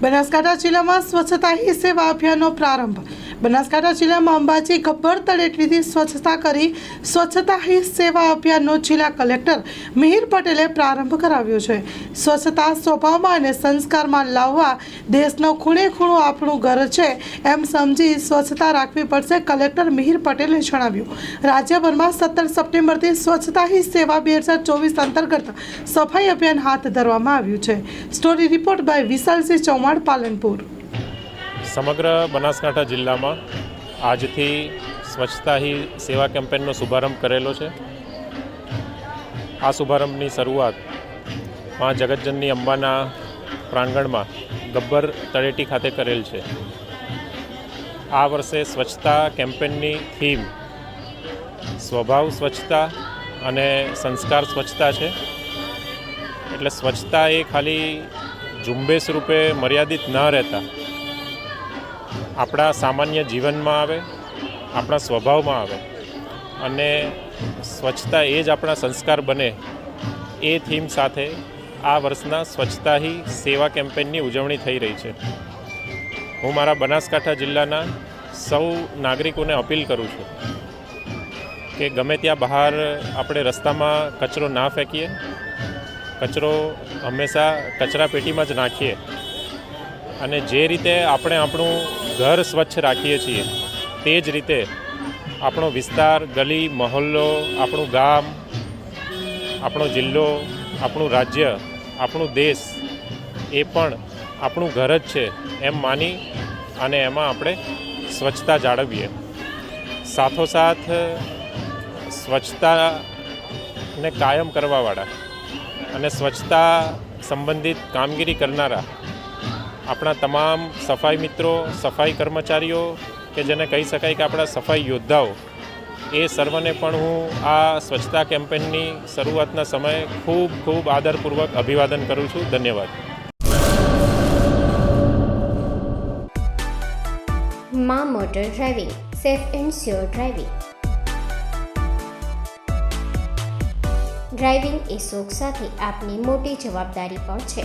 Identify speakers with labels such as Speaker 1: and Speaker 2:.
Speaker 1: બનાસકાંઠા જિલ્લામાં સ્વચ્છતા હી સેવા અભિયાનનો પ્રારંભ. બનાસકાંઠા જિલ્લામાં અંબાજી ગબ્બર તળેટીથી સ્વચ્છતા કરી સ્વચ્છતા હી સેવા અભિયાનનો જિલ્લા કલેક્ટર મિહિર પટેલે પ્રારંભ કરાવ્યો છે. સ્વચ્છતા સ્વભાવમાં અને સંસ્કારમાં લાવવા દેશનો ખૂણે ખૂણો આપણું ઘર છે એમ સમજી સ્વચ્છતા રાખવી પડશે કલેક્ટર મિહિર પટેલે જણાવ્યું. રાજ્યભરમાં સત્તર સપ્ટેમ્બરથી સ્વચ્છતા હી સેવા બે હજાર ચોવીસ અંતર્ગત સફાઈ અભિયાન હાથ ધરવામાં આવ્યું છે. Story report by Vishalsinh Chauhan Palanpur.
Speaker 2: સમગ્ર બનાસકાંઠા જિલ્લામાં આજથી સ્વચ્છતા હી સેવા કેમ્પેનનો શુભારંભ કરેલો છે. આ શુભારંભની શરૂઆતમાં જગતજનની અંબાના પ્રાંગણમાં ગબ્બર તળેટી ખાતે કરેલ છે. આ વર્ષે સ્વચ્છતા કેમ્પેનની થીમ સ્વભાવ સ્વચ્છતા અને સંસ્કાર સ્વચ્છતા છે. એટલે સ્વચ્છતા એ ખાલી ઝુંબેશ રૂપે મર્યાદિત ન રહેતા. આપણા સામાન્ય જીવનમાં આવે, આપણા સ્વભાવમાં આવે અને સ્વચ્છતા એ જ આપણા સંસ્કાર બને એ થીમ સાથે આ વર્ષના સ્વચ્છતા હી સેવા કેમ્પેનની ઉજવણી થઈ રહી છે. હું મારા બનાસકાંઠા જિલ્લાના સૌ નાગરિકોને અપીલ કરું છું કે ગમે ત્યાં બહાર આપણે રસ્તામાં કચરો ના ફેંકીએ, કચરો હંમેશા કચરા પેટીમાં જ નાખીએ અને જે રીતે આપણે આપણું ઘર સ્વચ્છ રાખીએ છીએ. તે જ રીતે આપણો વિસ્તાર, ગલી, મહોલ્લો, આપણું ગામ, આપણો જિલ્લો, આપણું રાજ્ય, આપણું દેશ એ પણ આપણું ઘર જ છે એમ માની અને એમાં આપણે સ્વચ્છતા જાળવીએ. સાથોસાથ સ્વચ્છતાને કાયમ કરવાવાળા અને સ્વચ્છતા સંબંધિત કામગીરી કરનારા આપણા તમામ સફાઈ મિત્રો, સફાઈ કર્મચારીઓ કે જેને કહી શકાય કે આપણા સફાઈ યોદ્ધાઓ, એ સર્વને પણ હું આ સ્વચ્છતા કેમ્પેનની શરૂઆતના સમયે ખૂબ ખૂબ આદરપૂર્વક અભિવાદન કરું છું. ધન્યવાદ.
Speaker 3: મા motor driving, safe and sure driving. Driving એ શોખ સાથે આપની મોટી જવાબદારી પણ છે.